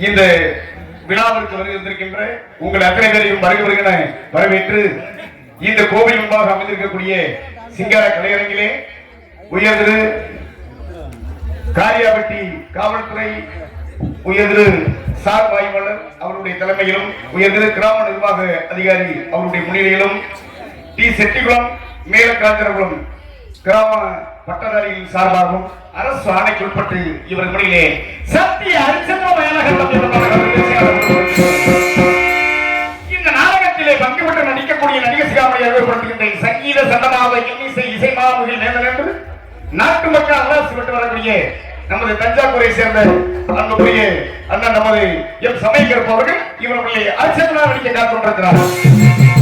இந்த விழாவிற்கு வருகின்றிருக்கின்ற உங்கள் அத்தனை பேரையும் வருக வருகிற வரவேற்று இந்த கோவில் முன்பாக அமைந்திருக்கக்கூடிய சிங்கார கலையரங்கிலே உயர்திரு காரியாபட்டி காவல்துறை உயர்திரு சார் வாய்வாளர் அவருடைய தலைமையிலும் உயர்திரு கிராம நிர்வாக அதிகாரி அவருடைய முன்னிலையிலும் டி செட்டிகுளம் மேலக்காஞ்சரகுளம் கிராம பட்டதாரிகள் சார்பாகவும் அரசு ஆணைக்குட்பட்டு இவர் முன்னிலே சத்திய இந்த நாடகத்திலே பங்குபட்டு நடிக்கக்கூடிய நடிகை சிகாமணி அறிவுறுத்துகின்ற சங்கீத சண்டமாவ இன்னிசை இசை மாமுகில் நேரம் என்று நாட்டு மக்கள் அல்லாசி விட்டு வரக்கூடிய நமது தஞ்சாவூரை சேர்ந்த அன்புக்குரிய அண்ணன் நமது எம் சமயக்கருப்பு அவர்கள் இவர்களுடைய அர்ச்சனா நடிக்க காத்துக்கொண்டிருக்கிறார்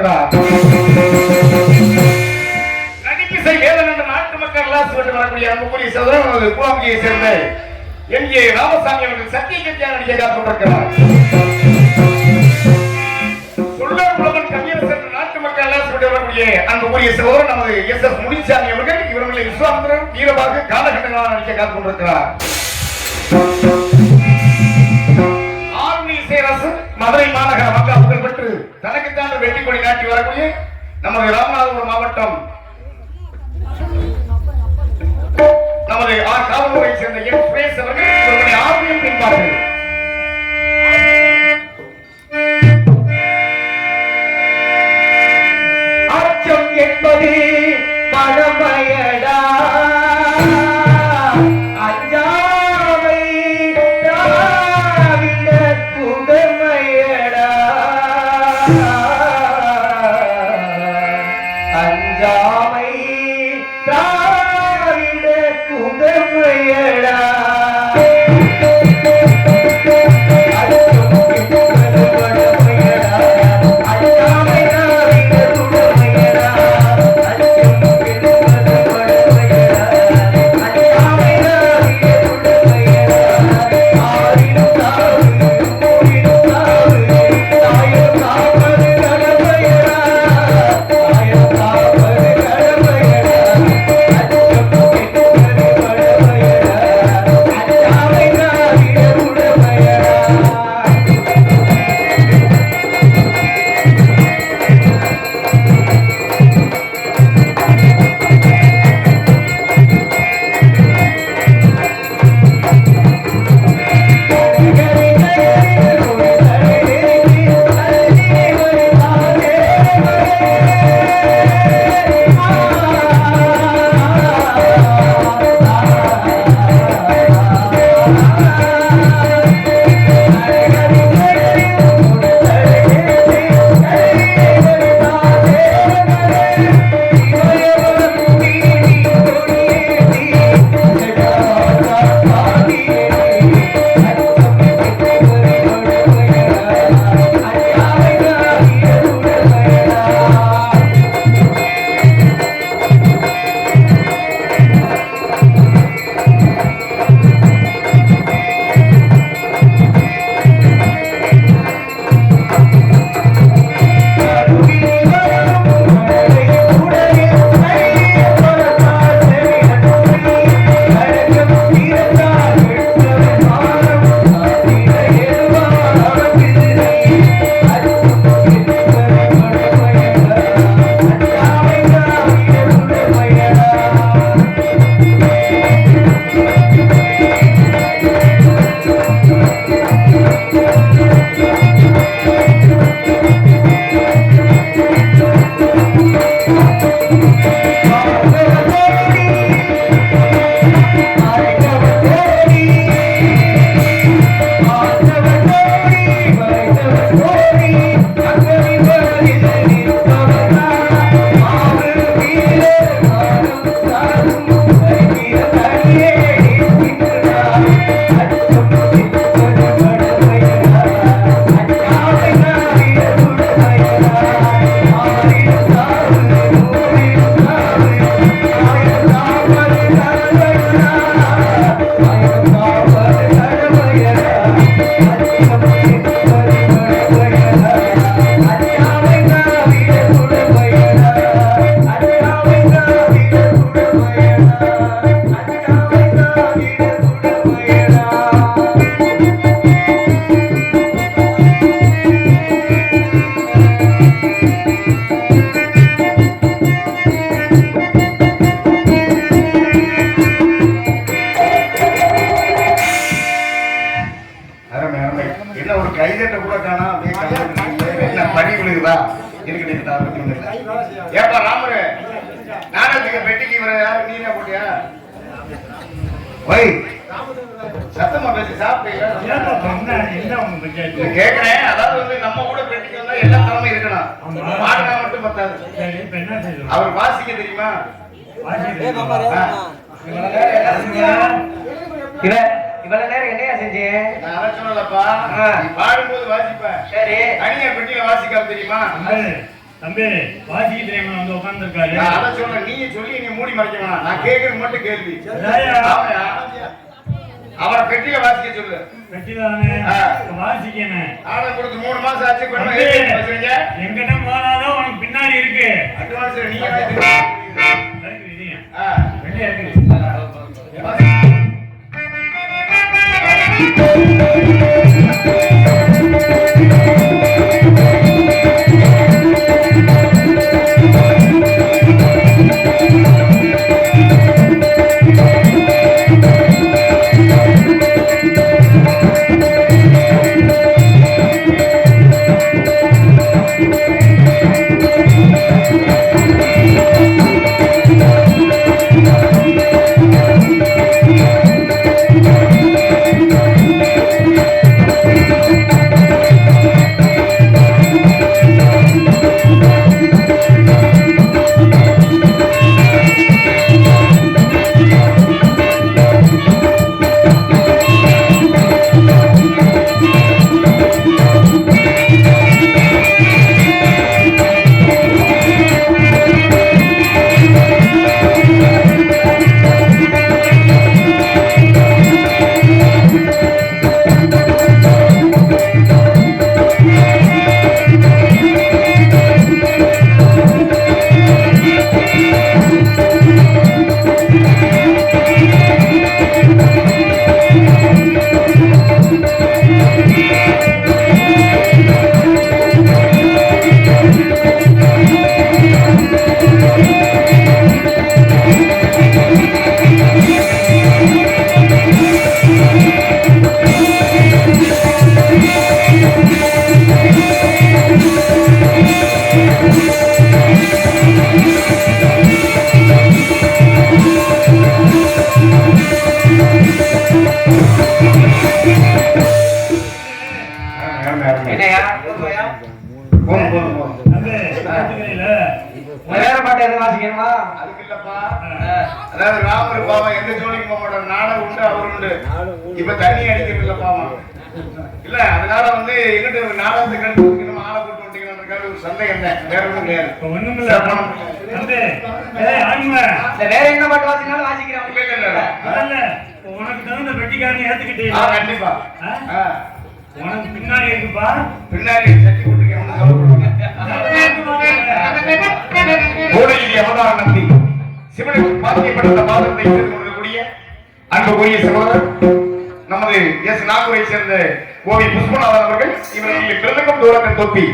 நடிக்க நடிப்பிசை வேதன் என்ற நாட்டு மக்கள் எல்லாம் சொல்லிட்டு வரக்கூடிய அன்புக்குரிய சகோதரன் குலாமியை சேர்ந்த எம் ஏ ராமசாமி அவர்கள் சத்திய கத்தியாக நடிக்க காத்துக்கொண்டிருக்கிறார் சொல்லர் புலவன் என்ற நாட்டு மக்கள் எல்லாம் சொல்லிட்டு வரக்கூடிய அன்புக்குரிய சகோதரன் நமது எஸ் எஸ் முனிசாமி அவர்கள் இவர்களை விஸ்வாமித்திரன் வீரபாகு காலகட்டங்களாக நடிக்க காத்துக்கொண்டிருக்கிறார் ஆர்மி சேரசு மதுரை மாநகர மக்கள் புகழ் பெற்று தனக்குத்தான வெற்றி கொடி நாட்டி வரக்கூடிய நமது ராமநாதபுரம் மாவட்டம். நமது ஆர் காவல்துறையை சேர்ந்த எம். சுரேஷ் அவர்கள் இவருடைய பின்பார்கள். புகமையடா என்ன ஒரு கைதட்ட கூட காணா அப்படின்னு என்ன பணி விழுகுதா எனக்கு நீங்க ஏப்பா ராமரு. நாடகத்துக்கு பெட்டிக்கு இவரை யாரு? நீங்க போட்டியா? ஒய். சத்தமா பேசி சாப்பிட்டீங்களா கேட்கிறேன் அதாவது வந்து நம்ம கூட பெட்டிக்கு வந்தா எல்லா தலைமையும் இருக்கணும். பாடுனா மட்டும் பத்தாது. அவர் வாசிக்க தெரியுமா? இல்லை நீ பாடும்போது வாசிப்ப. சரி. தனியா பெட்டியில வாசிக்காம தெரியுமா? தம்பி, வாசிக்க தெரியாம வந்து உட்கார்ந்திருக்காரு. நான் அதை சொல்றேன் நீ சொல்லி நீ மூடி மறைக்க வேணாம். நான் கேட்கறது மட்டும் கேள்வி? அவரை பெட்டியில வாசிக்க சொல்லு. வெட்டிதானே? ஆ. வாசிக்கணும். ஆடம் கொடுத்து மூணு மாசம் ஆச்சு என்கிட்ட போனாதான் உனக்கு பின்னாடி இருக்கு. அட்வான்ஸ் நீங்க அதாவது ராமர் பாவம் எந்த ஜோலிக்கு போக மாட்டார்? நானும் உண்டு அவர் உண்டு. இப்ப தண்ணி அடிக்கிறது இல்ல பாவம் இல்ல அதனால வந்து எங்கிட்ட ஒரு நாலாவது கண்டு நம்ம ஆளை போட்டு விட்டீங்கன்னு ஒரு சந்தேகம் தான் வேற ஒண்ணும் கிடையாது. ஆண்மை. இல்ல வேற என்ன பாட்டு வாசிக்கனாலும் வாசிக்கிறேன் இல்ல, இல்ல, உனக்கு தகுந்த வெட்டிக்காரனை ஆ, ஏத்துக்கிட்டீங்களா? கண்டிப்பா உனக்கு பின்னாடி இருக்குப்பா. பின்னாடி சட்டி போட்டுருக்கேன் சிவனுக்கு பாக்கியப்பட்ட கொண்டிருக்கக்கூடிய அன்புக்குரிய சகோதரர் நமது எஸ் நாகூரை சேர்ந்த கோவி புஷ்பநாதன் அவர்கள் இவர்களுக்கு பிறந்தகம் தூரத்தின் தொப்பி.